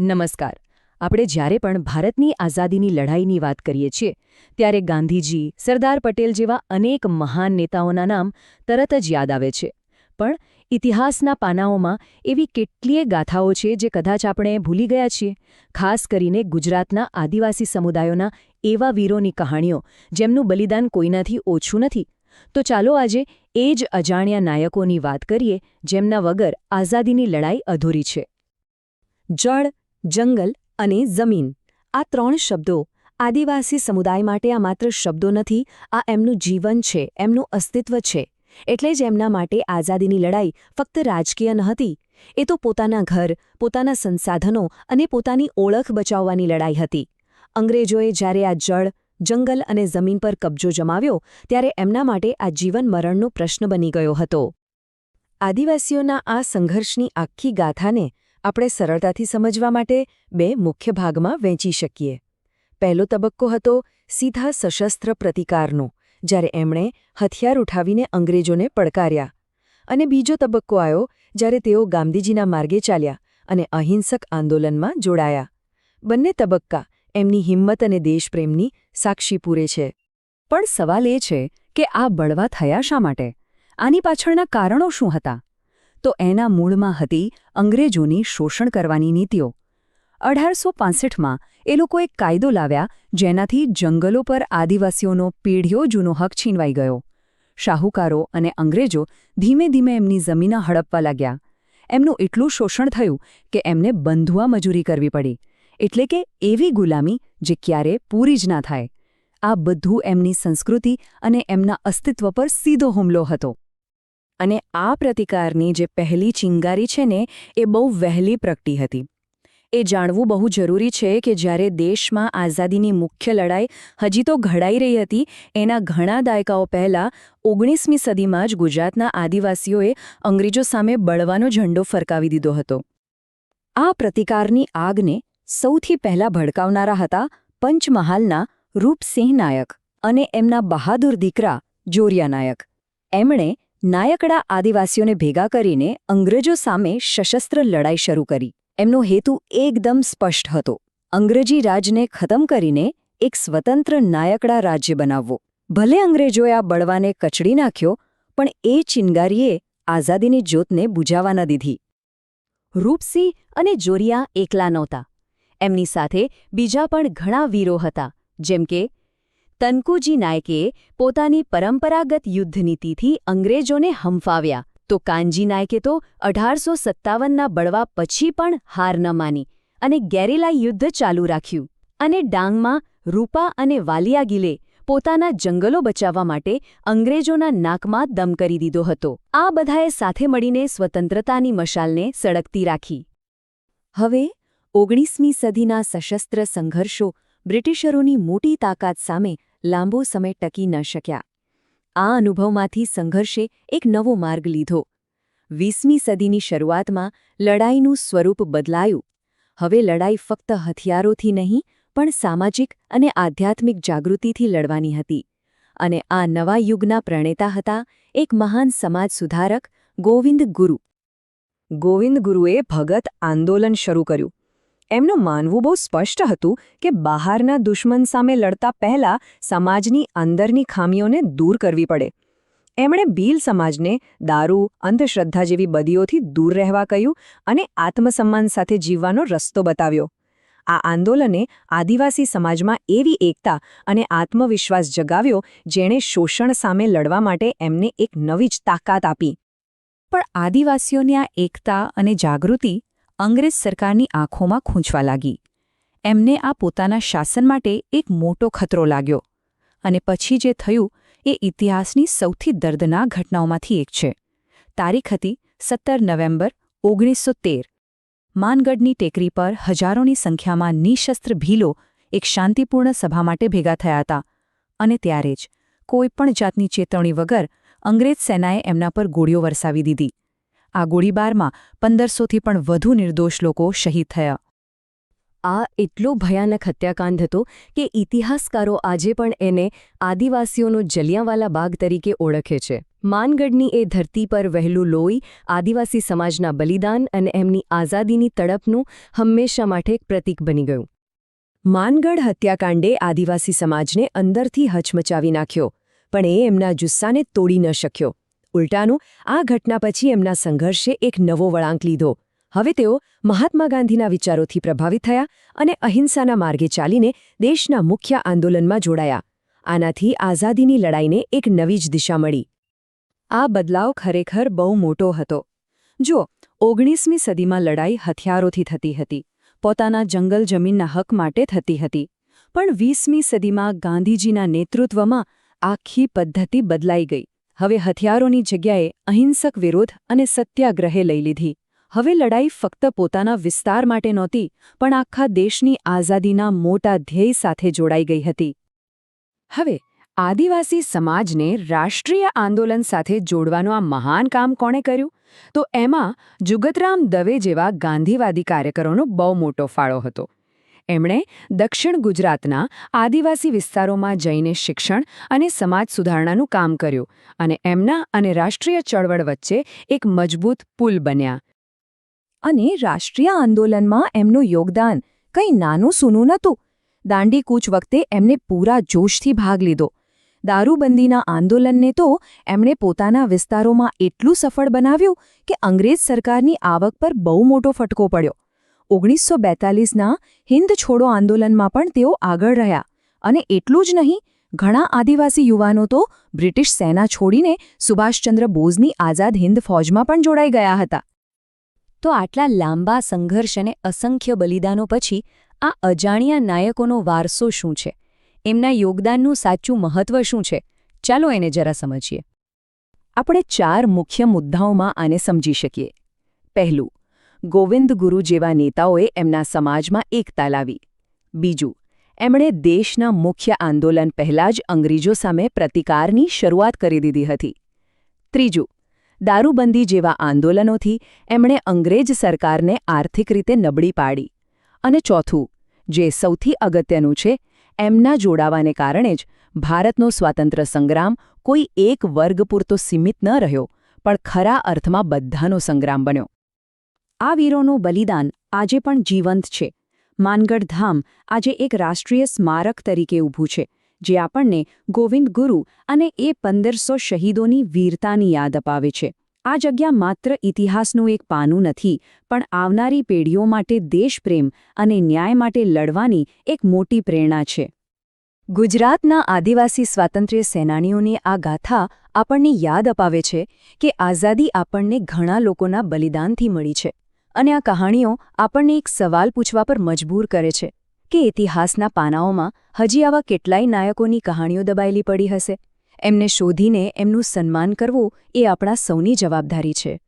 નમસ્કાર. આપણે જ્યારે પણ ભારતની આઝાદીની લડાઈની વાત કરીએ છીએ, ત્યારે ગાંધીજી, સરદાર પટેલ જેવા અનેક મહાન નેતાઓના નામ તરત જ યાદ આવે છે. પણ ઇતિહાસના પાનાઓમાં એવી કેટલીય ગાથાઓ છે જે કદાચ આપણે ભૂલી ગયા છીએ, ખાસ કરીને ગુજરાતના આદિવાસી સમુદાયોના એવા વીરોની કહાણીઓ, જેમનું બલિદાન કોઈનાથી ઓછું નથી. તો ચાલો આજે એ જ અજાણ્યા નાયકોની વાત કરીએ, જેમના વગર આઝાદીની લડાઈ અધૂરી છે. જળ જંગલ અને જમીન. આ ત્રણ શબ્દો આદિવાસી સમુદાય માટે આ માત્ર શબ્દો નથી, આ એમનું જીવન છે, એમનું અસ્તિત્વ છે. એટલે જ એમના માટે આઝાદીની લડાઈ ફક્ત રાજકીય નહતી. એ તો પોતાના ઘર, પોતાના સંસાધનો અને પોતાની ઓળખ બચાવવાની લડાઈ હતી. અંગ્રેજોએ જ્યારે આ જળ, જંગલ અને જમીન પર કબજો જમાવ્યો, ત્યારે એમના માટે આ જીવન મરણનો પ્રશ્ન બની ગયો હતો. આદિવાસીઓના આ સંઘર્ષની આખી ગાથાને આપણે સરળતાથી સમજવા માટે બે મુખ્ય ભાગમાં વહેંચી શકીએ. પહેલો તબક્કો હતો સીધા સશસ્ત્ર પ્રતિકારનો, જ્યારે એમણે હથિયાર ઉઠાવીને અંગ્રેજોને પડકાર્યા. અને બીજો તબક્કો આવ્યો જ્યારે તેઓ ગાંધીજીના માર્ગે ચાલ્યા અને અહિંસક આંદોલનમાં જોડાયા. બંને તબક્કા એમની હિંમત અને દેશપ્રેમની સાક્ષી પૂરે છે. પણ સવાલ એ છે કે આ બળવા થયા શા માટે? આની પાછળના કારણો શું હતા? તો એના મૂળમાં હતી અંગ્રેજોની શોષણ કરવાની નીતિઓ. અઢારસો પાંસઠમાં એ લોકો એક કાયદો લાવ્યા જેનાથી જંગલો પર આદિવાસીઓનો પેઢીઓ જૂનો હક છીનવાઈ ગયો. શાહુકારો અને અંગ્રેજો ધીમે ધીમે એમની જમીના હડપવા લાગ્યા. એમનું એટલું શોષણ થયું કે એમને બંધુઆ મજૂરી કરવી પડી. એટલે કે એવી ગુલામી જે ક્યારે પૂરી જ ના થાય. આ બધું એમની સંસ્કૃતિ અને એમના અસ્તિત્વ પર સીધો હુમલો હતો. અને આ પ્રતિકારની જે પહેલી ચિંગારી છે ને, એ બહુ વહેલી પ્રગટી હતી. એ જાણવું બહુ જરૂરી છે કે જ્યારે દેશમાં આઝાદીની મુખ્ય લડાઈ હજી તો ઘડાઈ રહી હતી, એના ઘણા દાયકાઓ પહેલાં, ઓગણીસમી સદીમાં જ ગુજરાતના આદિવાસીઓએ અંગ્રેજો સામે બળવાનો ઝંડો ફરકાવી દીધો હતો. આ પ્રતિકારની આગને સૌથી પહેલા ભડકાવનારા હતા પંચમહાલના રૂપસિંહ નાયક અને એમના બહાદુર દીકરા જોરિયા નાયક. એમણે નાયકડા આદિવાસીઓને ભેગા કરીને અંગ્રેજો સામે સશસ્ત્ર લડાઈ શરૂ કરી. એમનો હેતુ એકદમ સ્પષ્ટ હતો. અંગ્રેજી રાજને ખતમ કરીને એક સ્વતંત્ર નાયકડા રાજ્ય બનાવવો. ભલે અંગ્રેજોએ આ બળવાને કચડી નાખ્યો, પણ એ ચિનગારીએ આઝાદીની જ્યોતને બુજાવા ન દીધી. રૂપસિંહ અને જોરિયા એકલા નહોતા. એમની સાથે બીજા પણ ઘણા વીરો હતા, જેમ કે તનકુજી નાયકે પોતાની પરંપરાગત યુદ્ધનીતિથી અંગ્રેજોને હંફાવ્યા. તો કાનજી નાયકે તો અઢારસો સત્તાવનના બળવા પછી પણ હાર ન માની અને ગેરીલા યુદ્ધ ચાલુ રાખ્યું અને ડાંગમાં રૂપા અને વાલિયા ગિલે પોતાના જંગલો બચાવવા માટે અંગ્રેજોના નાકમાં દમ કરી દીધો હતો. આ બધાએ સાથે મળીને સ્વતંત્રતાની મશાલને સળગતી રાખી. હવે ઓગણીસમી સદીના સશસ્ત્ર સંઘર્ષો બ્રિટિશરોની મોટી તાકાત સામે લાંબો સમય ટકી ન શક્યા. આ અનુભવમાંથી સંઘર્ષે એક નવો માર્ગ લીધો. વીસમી સદીની શરૂઆતમાં લડાઈનું સ્વરૂપ બદલાયું. હવે લડાઈ ફક્ત હથિયારોથી નહીં, પણ સામાજિક અને આધ્યાત્મિક જાગૃતિથી લડવાની હતી. અને આ નવા યુગના પ્રણેતા હતા એક મહાન સમાજ સુધારક ગોવિંદ ગુરુ. ગોવિંદ ગુરુએ ભગત આંદોલન શરૂ કર્યું. એમનું માનવું બહુ સ્પષ્ટ હતું કે બહારના દુશ્મન સામે લડતા પહેલા સમાજની અંદરની ખામીઓને દૂર કરવી પડે. એમણે ભીલ સમાજને દારૂ, અંધશ્રદ્ધા જેવી બદીઓથી દૂર રહેવા કહ્યું અને આત્મસન્માન સાથે જીવવાનો રસ્તો બતાવ્યો. આ આંદોલને આદિવાસી સમાજમાં એવી એકતા અને આત્મવિશ્વાસ જગાવ્યો જેણે શોષણ સામે લડવા માટે એમને એક નવી જ તાકાત આપી. પણ આદિવાસીઓની આ એકતા અને જાગૃતિ અંગ્રેજ સરકારની આંખોમાં ખૂંચવા લાગી. એમને આ પોતાના શાસન માટે એક મોટો ખતરો લાગ્યો અને પછી જે થયું એ ઇતિહાસની સૌથી દર્દનાક ઘટનાઓમાંથી એક છે. તારીખ હતી સત્તર નવેમ્બર ઓગણીસો તેર. માનગઢની ટેકરી પર હજારોની સંખ્યામાં નિશસ્ત્ર ભીલો એક શાંતિપૂર્ણ સભા માટે ભેગા થયા હતા અને ત્યારે જ કોઈપણ જાતની ચેતવણી વગર અંગ્રેજ સેનાએ એમના પર ગોળીઓ વરસાવી દીધી. આ ગોળીબારમાં પંદરસોથી પણ વધુ નિર્દોષ લોકો શહીદ થયા. આ એટલો ભયાનક હત્યાકાંડ હતો કે ઇતિહાસકારો આજે પણ એને આદિવાસીઓનો જલિયાંવાલા બાગ તરીકે ઓળખે છે. માનગઢની એ ધરતી પર વહેલું લોહી, આદિવાસી સમાજના બલિદાન અને એમની આઝાદીની તડપનું હંમેશા માટે એક પ્રતીક બની ગયું. માનગઢ હત્યાકાંડે આદિવાસી સમાજને અંદરથી હચમચાવી નાખ્યો, પણ એ એમના જુસ્સાને તોડી ન શક્યો. ઉલટાનું, આ ઘટના પછી એમના સંઘર્ષે એક નવો વળાંક લીધો. હવે તેઓ મહાત્મા ગાંધીના વિચારોથી પ્રભાવિત થયા અને અહિંસાના માર્ગે ચાલીને દેશના મુખ્ય આંદોલનમાં જોડાયા. આનાથી આઝાદીની લડાઈને એક નવી જ દિશા મળી. આ બદલાવ ખરેખર બહુ મોટો હતો. જો, ઓગણીસમી સદીમાં લડાઈ હથિયારોથી થતી હતી. પોતાના જંગલ જમીનના હક માટે થતી હતી. પણ વીસમી સદીમાં ગાંધીજીના નેતૃત્વમાં આખી પદ્ધતિ બદલાઈ ગઈ. હવે હથિયારોની જગ્યાએ અહિંસક વિરોધ અને સત્યાગ્રહે લઈ લીધી. હવે લડાઈ ફક્ત પોતાના વિસ્તાર માટે નહોતી, પણ આખા દેશની આઝાદીના મોટા ધ્યેય સાથે જોડાઈ ગઈ હતી. હવે, આદિવાસી સમાજને રાષ્ટ્રીય આંદોલન સાથે જોડવાનું આ મહાન કામ કોણે કર્યું? તો એમાં જુગતરામ દવે જેવા ગાંધીવાદી કાર્યકરોનો બહુ મોટો ફાળો હતો. એમણે દક્ષિણ ગુજરાતના આદિવાસી વિસ્તારોમાં જઈને શિક્ષણ અને સમાજ સુધારણાનું કામ કર્યું અને એમના અને રાષ્ટ્રીય ચળવળ વચ્ચે એક મજબૂત પુલ બન્યા. અને રાષ્ટ્રીય આંદોલનમાં એમનું યોગદાન કંઈ નાનું સૂનું નહોતું. દાંડીકૂચ વખતે એમને પૂરા જોશથી ભાગ લીધો. દારૂબંધીના આંદોલનને તો એમણે પોતાના વિસ્તારોમાં એટલું સફળ બનાવ્યું કે અંગ્રેજ સરકારની આવક પર બહુ મોટો ફટકો પડ્યો. ઓગણીસો બેતાલીસના હિન્દ છોડો આંદોલનમાં પણ તેઓ આગળ રહ્યા. અને એટલું જ નહીં, ઘણા આદિવાસી યુવાનો તો બ્રિટિશ સેના છોડીને સુભાષચંદ્ર બોઝની આઝાદ હિન્દ ફૌજમાં પણ જોડાઈ ગયા હતા. તો આટલા લાંબા સંઘર્ષ અને અસંખ્ય બલિદાનો પછી આ અજાણ્યા નાયકોનો વારસો શું છે? એમના યોગદાનનું સાચું મહત્વ શું છે? ચાલો એને જરા સમજીએ. આપણે ચાર મુખ્ય મુદ્દાઓમાં આને સમજી શકીએ. પહેલું ગોવિંદ ગુરુ જેવા નેતાઓએ એમના સમાજમાં એકતા લાવી. બીજું, એમણે દેશના મુખ્ય આંદોલન પહેલાં જ અંગ્રેજો સામે પ્રતિકારની શરૂઆત કરી દીધી હતી. ત્રીજું, દારૂબંધી જેવા આંદોલનોથી એમણે અંગ્રેજ સરકારને આર્થિક રીતે નબળી પાડી. અને ચોથું, જે સૌથી અગત્યનું છે, એમના જોડાવાને કારણે જ ભારતનો સ્વાતંત્ર્ય સંગ્રામ કોઈ એક વર્ગ પૂરતો સીમિત ન રહ્યો, પણ ખરા અર્થમાં બધાનો સંગ્રામ બન્યો. આ વીરોનું બલિદાન આજે પણ જીવંત છે. માનગઢ ધામ આજે એક રાષ્ટ્રીય સ્મારક તરીકે ઊભું છે, જે આપણને ગોવિંદ ગુરુ અને એ પંદરસો શહીદોની વીરતાની યાદ અપાવે છે. આ જગ્યા માત્ર ઇતિહાસનું એક પાનું નથી, પણ આવનારી પેઢીઓ માટે દેશપ્રેમ અને ન્યાય માટે લડવાની એક મોટી પ્રેરણા છે. ગુજરાતના આદિવાસી સ્વાતંત્ર્ય સેનાનીઓની આ ગાથા આપણને યાદ અપાવે છે કે આઝાદી આપણને ઘણા લોકોના બલિદાનથી મળી છે. અને આ કહાણીઓ આપણને એક સવાલ પૂછવા પર મજબૂર કરે છે કે ઇતિહાસના પાનાઓમાં હજી આવા કેટલાય નાયકોની કહાણીઓ દબાયેલી પડી હશે? એમને શોધીને એમનું સન્માન કરવું એ આપણા સૌની જવાબદારી છે.